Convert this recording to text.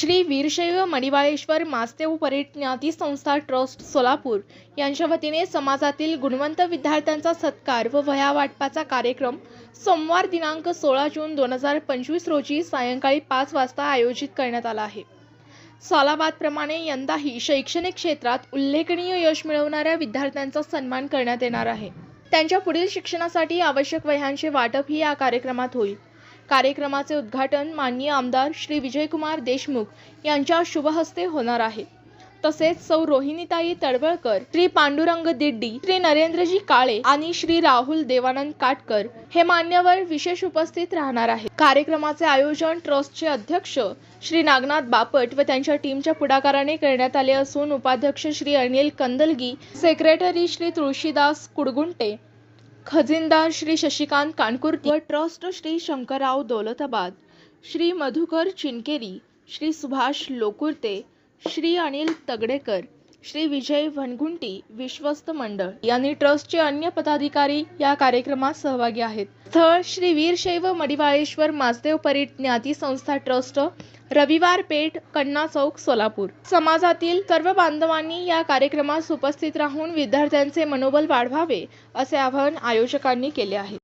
श्री वीरशैव मणिवाळेश्वर मास्तेव परिज्ञाती संस्था ट्रस्ट सोलापूर. यांच्या वतीने समाजातील गुणवंत विद्यार्थ्यांचा सत्कार व वह्या वाटपाचा कार्यक्रम सोमवार दिनांक सोळा जून दोन हजार पंचवीस रोजी सायंकाळी पाच वाजता आयोजित करण्यात आला आहे. सालाबादप्रमाणे यंदाही शैक्षणिक क्षेत्रात उल्लेखनीय यश मिळवणाऱ्या विद्यार्थ्यांचा सन्मान करण्यात येणार आहे. त्यांच्या पुढील शिक्षणासाठी आवश्यक वह्यांचे वाटप ही या कार्यक्रमात होईल. कार्यक्रमाचे उद्घाटन माननीय आमदार श्री विजयकुमार देशमुख यांच्या शुभहस्ते होणार आहे. तसेच सौ रोहिणीताई तडवळकर श्री पांडुरंग दिड्डी श्री नरेंद्रजी काळे आणि श्री राहुल देवानंद काटकर हे मान्यवर विशेष उपस्थित राहणार आहेत. कार्यक्रमाचे आयोजन ट्रस्टचे अध्यक्ष श्री नागनाथ बापट व त्यांच्या टीमच्या पुढाकाराने करण्यात आले असून उपाध्यक्ष श्री अनिल कंदलगी सेक्रेटरी श्री तुळशीदास कुडगुंटे खजिनदार श्री शशिकांत कानकुर्ती व ट्रस्ट श्री शंकरराव दौलताबाद श्री मधुकर चिनकेरी श्री सुभाष लोकुर्ते श्री अनिल तगडेकर श्री विजय वनगुंटी विश्वस्त मंडळ यांनी ट्रस्टचे अन्य पदाधिकारी या कार्यक्रमात सहभागी आहेत. स्थळ श्री वीरशैव मडिवाळेश्वर मासदेव परिज्ञाती संस्था ट्रस्ट रविवार पेठ कन्ना चौक सोलापूर. समाजातील सर्व बांधवांनी या कार्यक्रमास उपस्थित राहून विद्यार्थ्यांचे मनोबल वाढवावे असे आवाहन आयोजकांनी केले आहे.